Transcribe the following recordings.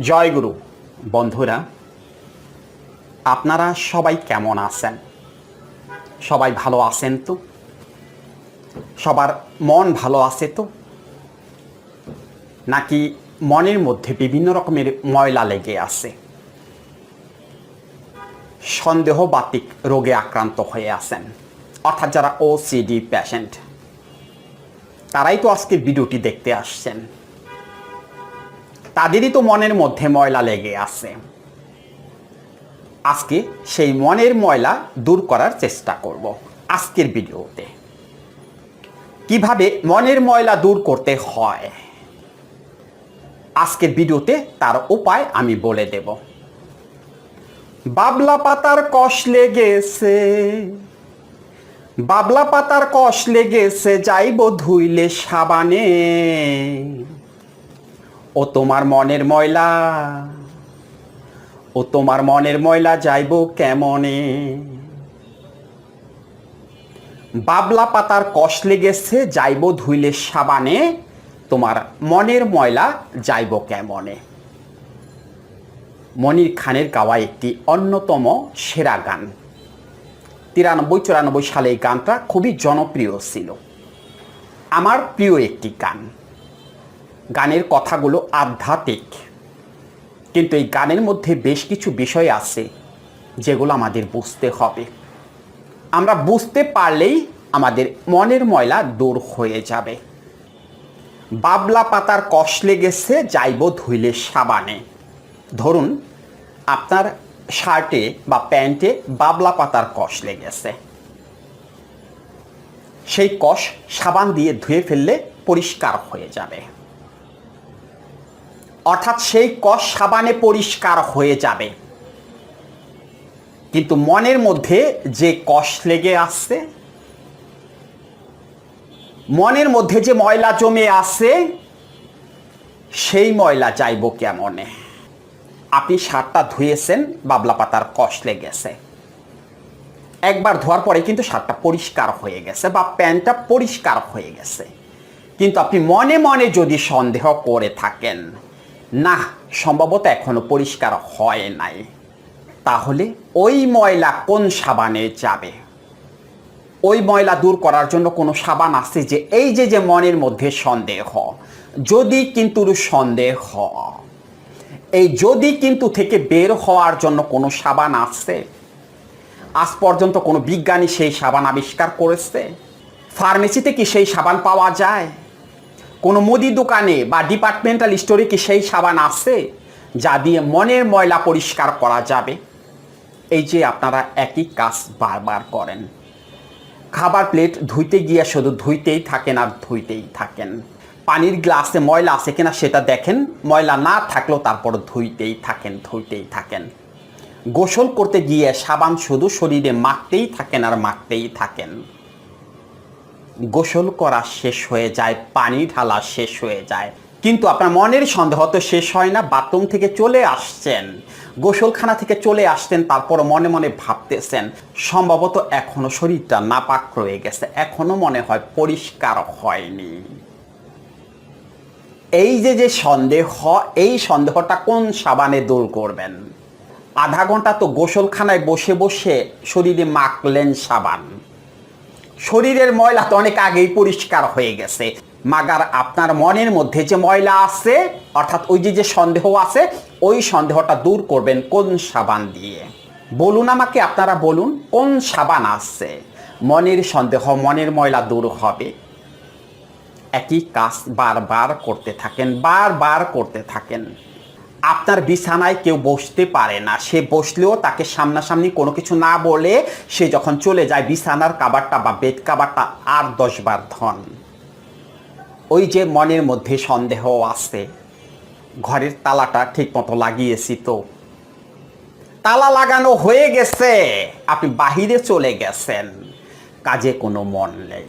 জয়গুরু বন্ধুরা, আপনারা সবাই কেমন আছেন? সবাই ভালো আছেন তো? সবার মন ভালো আছে তো? নাকি মনের মধ্যে বিভিন্ন রকমের ময়লা লেগে আছে? সন্দেহ বাতিক রোগে আক্রান্ত হয়ে আছেন। অর্থাৎ যারা ওসিডি পেশেন্ট তারাই তো আজকে ভিডিওটি দেখতে আসছেন। তাদেরই তো মনের মধ্যে ময়লা লেগে আছে। আজকে সেই মনের ময়লা দূর করার চেষ্টা করব আজকের ভিডিওতে। কীভাবে মনের ময়লা দূর করতে হয়? আজকের ভিডিওতে তার উপায় আমি বলে দেব। বাবলা পাতার কষ লেগেছে। বাবলা পাতার কষ লেগেছে, যাইব ধুইলে সাবানে। ও তোমার মনের ময়লা, ও তোমার মনের ময়লা যাইব কেমনে? বাবলা পাতার কষ লেগেছে, যাইব ধুইলে সাবানে, তোমার মনের ময়লা যাইব কেমনে? মনির খানের গাওয়া একটি অন্যতম সেরা গান। তিরানব্বই, চুরানব্বই সালে এই গানটা খুবই জনপ্রিয় ছিল। আমার প্রিয় একটি গান। গানের কথাগুলো আধ্যাত্মিক। কিন্তু এই গানের মধ্যে বেশ কিছু বিষয় আছে যেগুলো আমাদের বুঝতে হবে। আমরা বুঝতে পারলেই আমাদের মনের ময়লা দূর হয়ে যাবে। বাবলা পাতার কষ লেগেছে, যাইব ধুইলে সাবানে। ধরুন, আপনার শার্টে বা প্যান্টে বাবলা পাতার কষ লেগেছে। সেই কষ সাবান দিয়ে ধুয়ে ফেললে পরিষ্কার হয়ে যাবে। অর্থাৎ সেই কষ সাবানে পরিষ্কার হয়ে যাবে। কিন্তু মনের মধ্যে যে কষ লেগে আসছে, মনের মধ্যে যে ময়লা জমে আছে, সেই ময়লা যাইব কেমনে? আপনি শার্টটা ধুয়েছেন, বাবলা পাতার কষ লেগেছে। একবার ধোয়ার পরে কিন্তু শার্টটা পরিষ্কার হয়ে গেছে বা প্যান্টটা পরিষ্কার হয়ে গেছে। কিন্তু আপনি মনে মনে যদি সন্দেহ করে থাকেন না, সম্ভবত এখনও পরিষ্কার হয় নাই। তাহলে ওই ময়লা কোন সাবানে যাবে? ওই ময়লা দূর করার জন্য কোনো সাবান আছে যে এই যে যে মনের মধ্যে সন্দেহ? যদি কিন্তু সন্দেহ, এই যদি কিন্তু থেকে বের হওয়ার জন্য কোনো সাবান আছে? আজ পর্যন্ত কোনো বিজ্ঞানী সেই সাবান আবিষ্কার করেছে? ফার্মেসিতে কি সেই সাবান পাওয়া যায়? কোনো মুদি দোকানে বা ডিপার্টমেন্টাল স্টোরে কি সেই সাবান আছে? যা দিয়ে মনের ময়লা পরিষ্কার করা যাবে? এই যে আপনারা একই কাজ বারবার করেন। খাবার প্লেট ধুইতে গিয়ে শুধু ধুইতেই থাকেন আর ধুইতেই থাকেন। পানির গ্লাসে ময়লা আছে কিনা সেটা দেখেন। ময়লা না থাকলেও তারপর ধুইতেই থাকেন ধুইতেই থাকেন। গোসল করতে গিয়ে সাবান শুধু শরীরে মাখতেই থাকেন আর মাখতেই থাকেন। গোসল করা শেষ হয়ে যায়, পানি ঢালা শেষ হয়ে যায়। কিন্তু আপনার মনের সন্দেহ তো শেষ হয় না, বাথরুম থেকে চলে আসছেন। গোসলখানা থেকে চলে আসতেন তারপর মনে মনে ভাবতেছেন, সম্ভবত এখনও শরীরটা নাপাক রয়ে গেছে, এখনও মনে হয় পরিষ্কার হয়নি। এই যে যে সন্দেহ, এই সন্দেহটা কোন সাবানে দূর করবেন? আধা ঘণ্টা তো গোসলখানায় বসে বসে শরীরে মাখলেন সাবান। শরীরের ময়লা তো অনেক আগেই পরিষ্কার হয়ে গেছে। মাগার আপনার মনের মধ্যে যে ময়লা আছে, অর্থাৎ ওই যে যে সন্দেহ আছে, ওই সন্দেহটা দূর করবেন কোন সাবান দিয়ে? বলুন আমাকে, আপনারা বলুন, কোন সাবান আছে? মনের সন্দেহ, মনের ময়লা দূর হবে। একই কাজ বারবার করতে থাকেন, বারবার করতে থাকেন। আপনার বিছানায় কেউ বসতে পারে না। সে বসলেও তাকে সামনাসামনি কোনো কিছু না বলে সে যখন চলে যায় বিছানার কাবারটা বা বেড কাবারটা আর দশবার ধন। ওই যে মনের মধ্যে সন্দেহ আছে। ঘরের তালাটা ঠিক মতো লাগিয়েছি তো। তালা লাগানো হয়ে গেছে। আপনি বাহিরে চলে গেছেন। কাজে কোনো মন নেই।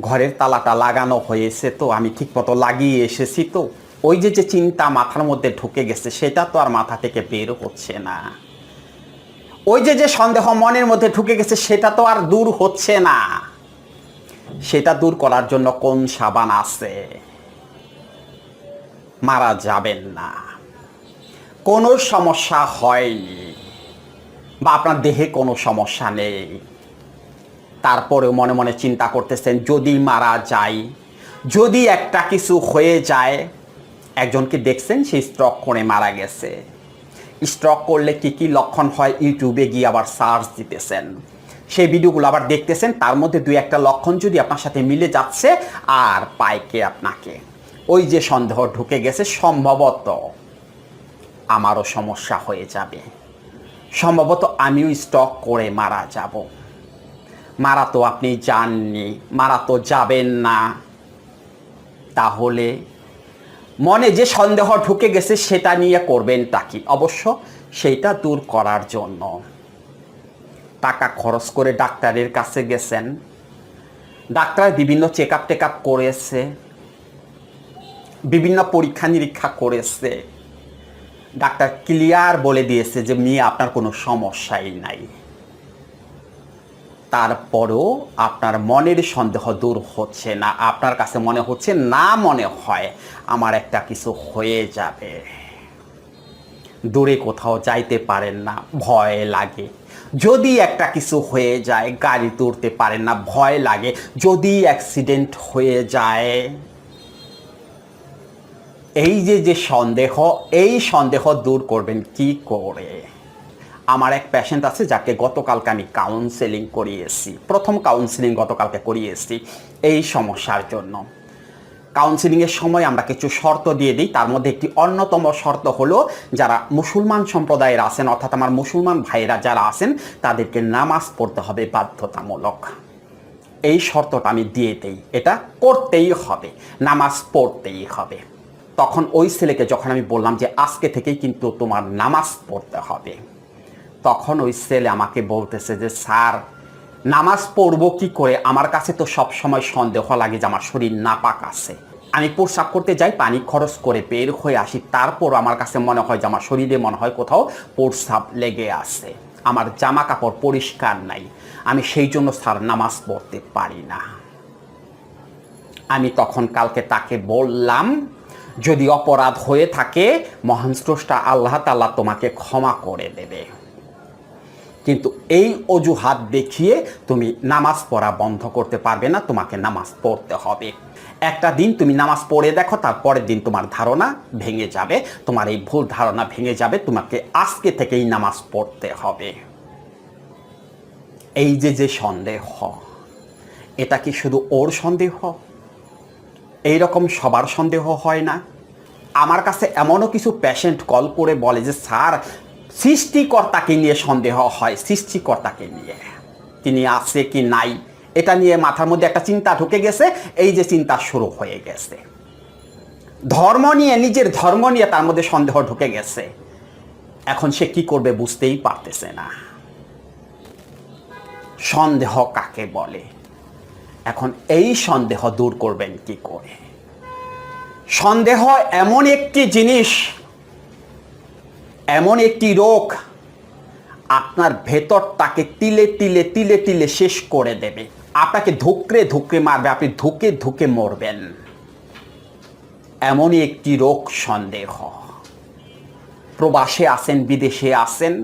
ঘরের তালাটা লাগানো হয়েছে তো, আমি ঠিক মতো লাগিয়ে এসেছি তো। ওই যে যে চিন্তা মাথার মধ্যে ঢুকে গেছে, সেটা তো আর মাথা থেকে বের হচ্ছে না। ওই যে যে সন্দেহ মনের মধ্যে ঢুকে গেছে, সেটা তো আর দূর হচ্ছে না। সেটা দূর করার জন্য কোন সাবান আছে? মারা যাবেন না। কোনো সমস্যা হয়নি। বা আপনার দেহে কোনো সমস্যা নেই। তারপরেও মনে মনে চিন্তা করতেছেন, যদি মারা যায়, যদি একটা কিছু হয়ে যায় একজনকে দেখছেন সে স্ট্রক করে মারা গেছে। স্ট্রক করলে কি কি লক্ষণ হয় ইউটিউবে গিয়ে আবার সার্চ দিতেছেন। সেই ভিডিওগুলো আবার দেখতেছেন, তার মধ্যে দুই একটা লক্ষণ যদি আপনার সাথে মিলে যাচ্ছে আর পাইকে আপনাকে। ওই যে সন্দেহ ঢুকে গেছে, সম্ভবত আমারও সমস্যা হয়ে যাবে। সম্ভবত আমিও স্টক করে মারা যাব। মারা তো আপনি যাননি মারা তো যাবেন না। তাহলে মনে যে সন্দেহ ঢুকে গেছে, সেটা নিয়ে করবেনটা কি? অবশ্য সেইটা দূর করার জন্য। টাকা খরচ করে ডাক্তারের কাছে গেছেন। ডাক্তার বিভিন্ন চেক আপ টেক আপ করেছে। বিভিন্ন পরীক্ষা নিরীক্ষা করেছে। ডাক্তার ক্লিয়ার বলে দিয়েছে যে, মেয়ে, আপনার কোনো সমস্যাই নাই। তারপরও আপনার মনের সন্দেহ দূর হচ্ছে না। আপনার কাছে মনে হচ্ছে না মনে হয় আমার একটা কিছু হয়ে যাবে। দূরে কোথাও যাইতে পারেন না, ভয় লাগে। যদি একটা কিছু হয়ে যায়, গাড়ি তুলতে পারেন না, ভয় লাগে। যদি অ্যাক্সিডেন্ট হয়ে যায়, এই যে যে সন্দেহ, এই সন্দেহ দূর করবেন কি করে? আমার এক পেশেন্ট আছে যাকে গতকালকে আমি কাউন্সেলিং করিয়েছি প্রথম কাউন্সেলিং গতকালকে করিয়েছি এই সমস্যার জন্য। কাউন্সিলিংয়ের সময় আমরা কিছু শর্ত দিয়ে দিই। তার মধ্যে একটি অন্যতম শর্ত হলো, যারা মুসলমান সম্প্রদায়ের আছেন, অর্থাৎ আমার মুসলমান ভাইরা যারা আছেন, তাদেরকে নামাজ পড়তে হবে বাধ্যতামূলক। এই শর্তটা আমি দিয়ে দিই। এটা করতেই হবে, নামাজ পড়তেই হবে। তখন ওই ছেলেকে যখন আমি বললাম যে, আজকে থেকেই কিন্তু তোমার নামাজ পড়তে হবে। তখন ওই ছেলে আমাকে বলতেছে যে, স্যার, নামাজ পড়ব কি করে? আমার কাছে তো সব সময় সন্দেহ লাগে যে আমার শরীর নাপাক আছে। আমি প্রস্রাব করতে যাই, পানি খরচ করে বের হয়ে আসি। তারপর আমার কাছে মনে হয় যে আমার শরীরে মনে হয় কোথাও প্রস্রাব লেগে আছে। আমার জামা কাপড় পরিষ্কার নাই। আমি সেই জন্য, স্যার, নামাজ পড়তে পারি না। আমি তখন কালকে তাকে বললাম, যদি অপরাধ হয়ে থাকে, মহান স্রষ্টা আল্লাহ তাল্লাহ তোমাকে ক্ষমা করে দেবে। কিন্তু এই অজুহাত দেখিয়ে তুমি নামাজ পড়া বন্ধ করতে পারবে না, তোমাকে নামাজ পড়তে হবে। একটা দিন তুমি নামাজ পড়ে দেখো, তারপরের দিন তোমার ধারণা ভেঙে যাবে, তোমার এই ভুল ধারণা ভেঙে যাবে, তোমাকে আজকে থেকেই নামাজ পড়তে হবে। এই যে যে সন্দেহ, এটা কি শুধু ওর সন্দেহ? এই রকম সবার সন্দেহ হয় না? আমার কাছে এমনও কিছু পেশেন্ট কল করে বলে যে, স্যার সৃষ্টিকর্তাকে নিয়ে সন্দেহ হয়, সৃষ্টিকর্তাকে নিয়ে। তিনি আছে কি নাই, এটা নিয়ে মাথার মধ্যে একটা চিন্তা ঢুকে গেছে, এই যে চিন্তা শুরু হয়ে গেছে। ধর্ম নিয়ে, নিজের ধর্ম নিয়ে তার মধ্যে সন্দেহ ঢুকে গেছে। এখন সে কি করবে বুঝতেই পারতেছে না। সন্দেহ কাকে বলে? এখন এই সন্দেহ দূর করবেন কি করে? সন্দেহ এমন একটি জিনিস এমন একটি রোগ আপনার ভেতরটাকে তিলে তিলে তিলে তিলে শেষ করে দেবে। আপনাকে ধুকরে ধুকরে মারবে, আপনি ধুকে ধুকে মরবেন। এমনই একটি রোগ সন্দেহ। প্রবাসে আসেন বিদেশে আসেন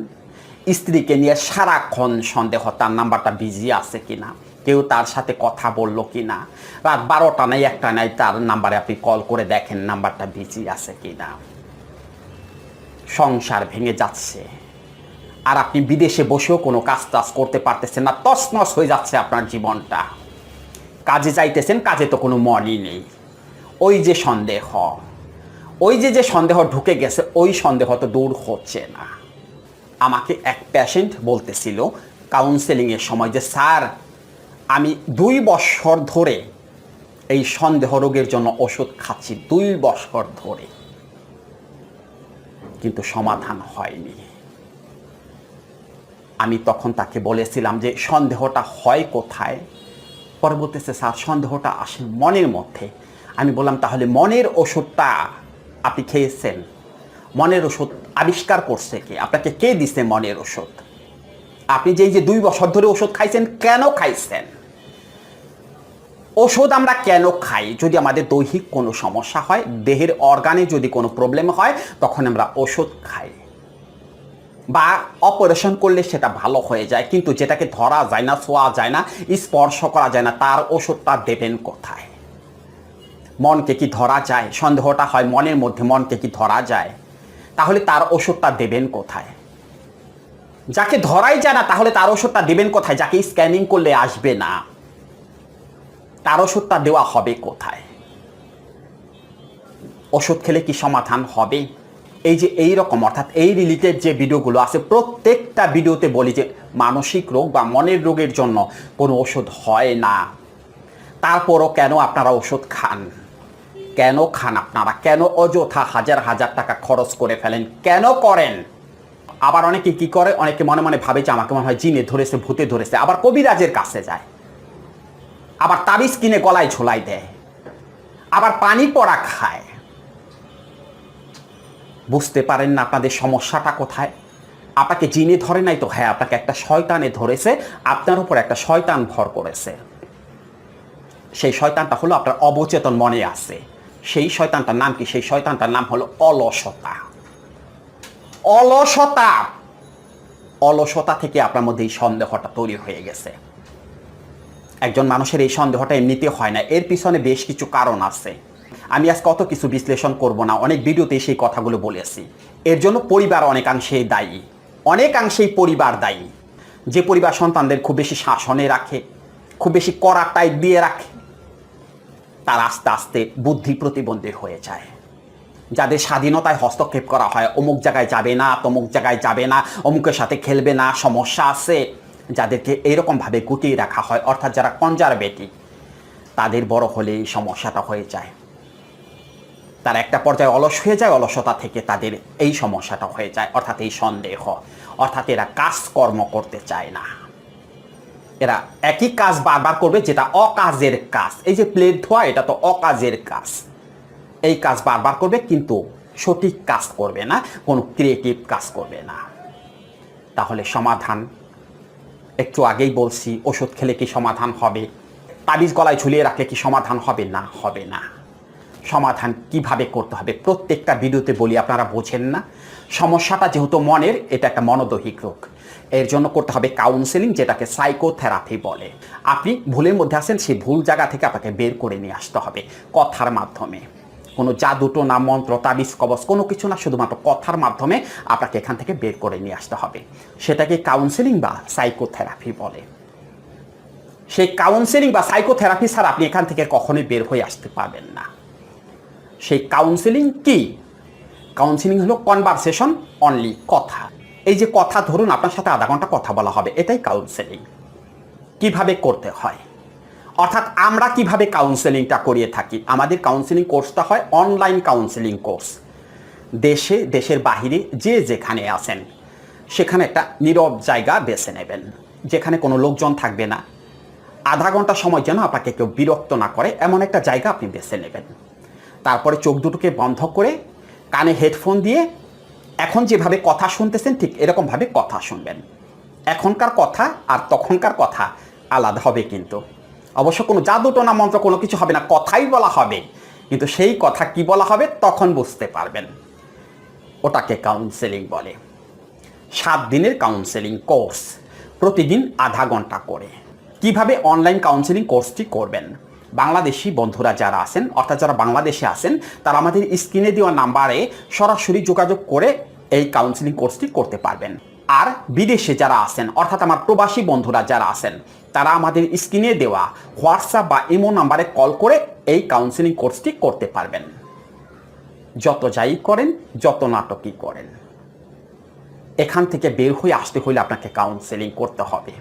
স্ত্রীকে নিয়ে সারাক্ষণ সন্দেহ, তার নাম্বারটা বিজি আছে কিনা, কেউ তার সাথে কথা বলল কিনা, রাত বারোটা নাই, একটা নাই, তার নাম্বারে আপনি কল করে দেখেন নাম্বারটা বিজি আছে কিনা। সংসার ভেঙে যাচ্ছে। আর আপনি বিদেশে বসেও কোনো কাজ টাজ করতে পারতেছেন না, তছনছ হয়ে যাচ্ছে আপনার জীবনটা। কাজে যাইতেছেন, কাজে তো কোনো মনই নেই। ওই যে সন্দেহ, ওই যে যে সন্দেহ ঢুকে গেছে, ওই সন্দেহ তো দূর হচ্ছে না। আমাকে এক পেশেন্ট বলতেছিল কাউন্সেলিংয়ের সময় যে, স্যার, আমি দুই বছর ধরে এই সন্দেহ রোগের জন্য ওষুধ খাচ্ছি, দুই বছর ধরে। কিন্তু সমাধান হয়নি। আমি তখন তাকে বলেছিলাম যে, সন্দেহটা হয় কোথায়? পরবর্তীতে স্যার, সন্দেহটা আসে মনের মধ্যে। আমি বললাম, তাহলে মনের ওষুধটা আপনি খেয়েছেন? মনের ওষুধ আবিষ্কার করছে কে? আপনাকে কে দিছে মনের ওষুধ? আপনি যে যে দুই বছর ধরে ওষুধ খাইছেন, কেন খাইছেন? ওষুধ আমরা কেন খাই? যদি আমাদের দৈহিক কোনো সমস্যা হয়, দেহের অর্গানে যদি কোনো প্রবলেম হয়, তখন আমরা ওষুধ খাই। বা অপারেশন করলে সেটা ভালো হয়ে যায়, কিন্তু যেটাকে ধরা যায় না ছোঁয়া যায় না, স্পর্শ করা যায় না, তার ওষুধটা দেবেন কোথায়? মনকে কি ধরা যায়? সন্দেহটা হয় মনের মধ্যে, মনকে কি ধরা যায়? তাহলে তার ওষুধটা দেবেন কোথায়? যাকে ধরাই যায় না, তাহলে তার ওষুধটা দেবেন কোথায়? যাকে স্ক্যানিং করলে আসবে না। তার ওষুধটা দেওয়া হবে কোথায়? ওষুধ খেলে কি সমাধান হবে? এই যে এই রকম, অর্থাৎ এই রিলেটেড যে ভিডিওগুলো আছে, প্রত্যেকটা ভিডিওতে বলি যে মানসিক রোগ বা মনের রোগের জন্য কোনো ওষুধ হয় না। তারপরও কেন আপনারা ওষুধ খান? কেন খান আপনারা? কেন অযথা হাজার হাজার টাকা খরচ করে ফেলেন? কেন করেন? আবার অনেকে কি করে? অনেকে মনে মনে ভাবে যে আমাকে মনে হয় জিনে ধরেছে, ভূতে ধরেছে, আবার কবিরাজের কাছে যায়। আবার তাবিজ কিনে গলায় ঝোলাই দেয়, আবার পানি পড়া খায়। বুঝতে পারেন না আপনাদের সমস্যাটা কোথায়? আপনাকে জিনে ধরে নাই তো হ্যাঁ আপনাকে একটা শয়তানে ধরেছে, আপনার উপর একটা শয়তান ভর করেছে। সেই শয়তানটা হলো আপনার অবচেতন মনে আছে। সেই শয়তানটার নাম কি? সেই শয়তানটার নাম হলো অলসতা। অলসতা! অলসতা থেকে আপনার মধ্যে এই সন্দেহটা তৈরি হয়ে গেছে। একজন মানুষের এই সন্দেহটা এমনিতে হয় না। এর পিছনে বেশ কিছু কারণ আছে। আমি আজ কত কিছু বিশ্লেষণ করব না। অনেক ভিডিওতে সেই কথাগুলো বলেছি। এর জন্য পরিবার অনেকাংশেই দায়ী। অনেকাংশেই পরিবার দায়ী। যে পরিবার সন্তানদের খুব বেশি শাসনে রাখে, খুব বেশি কড়া টাইট দিয়ে রাখে, তার আস্তে আস্তে বুদ্ধি প্রতিবন্ধী হয়ে যায়। যাদের স্বাধীনতায় হস্তক্ষেপ করা হয়, অমুক জায়গায় যাবে না, তমুক জায়গায় যাবে না, অমুকের সাথে খেলবে না, সমস্যা আছে। যাদেরকে এরকমভাবে গুটিয়ে রাখা হয়, অর্থাৎ যারা কনজারভেটিভ তাদের বড় হলে এই সমস্যাটা হয়ে যায়। তার একটা পর্যায়ে অলস হয়ে যায়, অলসতা থেকে তাদের এই সমস্যাটা হয়ে যায়, অর্থাৎ এই সন্দেহ। অর্থাৎ এরা কাজকর্ম করতে চায় না। এরা একই কাজ বারবার করবে যেটা অকাজের কাজ। এই যে প্লেট ধোয়া, এটা তো অকাজের কাজ। এই কাজ বারবার করবে কিন্তু সঠিক কাজ করবে না, কোনো ক্রিয়েটিভ কাজ করবে না। তাহলে সমাধান একটু আগেই বলছি, ওষুধ খেলে কি সমাধান হবে? তাবিজ গলায় ঝুলিয়ে রাখলে কি সমাধান হবে? না হবে না। সমাধান কীভাবে করতে হবে? প্রত্যেকটা ভিডিওতে বলি, আপনারা বোঝেন না। সমস্যাটা যেহেতু মনের, এটা একটা মনোদৈহিক রোগ। এর জন্য করতে হবে কাউন্সেলিং যেটাকে সাইকোথেরাপি বলে। আপনি ভুলের মধ্যে আছেন, সেই ভুল জায়গা থেকে আপনাকে বের করে নিয়ে আসতে হবে কথার মাধ্যমে। কোনো জাদুটো না মন্ত্র, তাবিজ, কবচ, কোনো কিছু না, শুধুমাত্র কথার মাধ্যমে আপনাকে এখান থেকে বের করে নিয়ে আসতে হবে। সেটাকে কাউন্সেলিং বা সাইকোথেরাপি বলে। সেই কাউন্সেলিং বা সাইকোথেরাপি ছাড়া আপনি এখান থেকে কখনোই বের হয়ে আসতে পারবেন না। সেই কাউন্সেলিং কি? কাউন্সেলিং হলো কনভারসেশন অনলি কথা। এই যে কথা, ধরুন আপনার সাথে আধা ঘণ্টা কথা বলা হবে, এটাই কাউন্সেলিং কীভাবে করতে হয়? অর্থাৎ আমরা কীভাবে কাউন্সেলিংটা করিয়ে থাকি? আমাদের কাউন্সেলিং কোর্সটা হয় অনলাইন কাউন্সেলিং কোর্স দেশে, দেশের বাহিরে যে যেখানে আছেন, সেখানে একটা নীরব জায়গা বেছে নেবেন, যেখানে কোনো লোকজন থাকবে না। আধা ঘণ্টা সময় যেন আপনাকে কেউ বিরক্ত না করে, এমন একটা জায়গা আপনি বেছে নেবেন। তারপরে চোখ দুটোকে বন্ধ করে কানে হেডফোন দিয়ে এখন যেভাবে কথা শুনতেছেন, ঠিক এরকমভাবে কথা শুনবেন। এখনকার কথা আর তখনকার কথা আলাদা হবে কিন্তু। অবশ্য কোনো জাদুটোনা মন্ত্র কোনো কিছু হবে না, কথাই বলা হবে। কিন্তু সেই কথা কি বলা হবে তখন বুঝতে পারবেন। ওটাকে কাউন্সেলিং বলে। সাত দিনের কাউন্সেলিং কোর্স প্রতিদিন আধা ঘণ্টা করে। কীভাবে অনলাইন কাউন্সেলিং কোর্সটি করবেন? বাংলাদেশি বন্ধুরা যারা আছেন, অর্থাৎ যারা বাংলাদেশে আছেন, তারা আমাদের স্ক্রিনে দেওয়া নাম্বারে সরাসরি যোগাযোগ করে এই কাউন্সেলিং কোর্সটি করতে পারবেন। আর বিদেশে যারা আছেন, অর্থাৎ আমার প্রবাসী বন্ধুরা যারা আছেন, তারা আমাদের স্ক্রিনে দেওয়া হোয়াটসঅ্যাপ বা ইমো নাম্বারে কল করে এই কাউন্সেলিং কোর্সটি করতে পারবেন। যত যাই করেন, যত নাটকই করেন। এখান থেকে বের হয়ে আসতে হলে আপনাকে কাউন্সেলিং করতে হবে।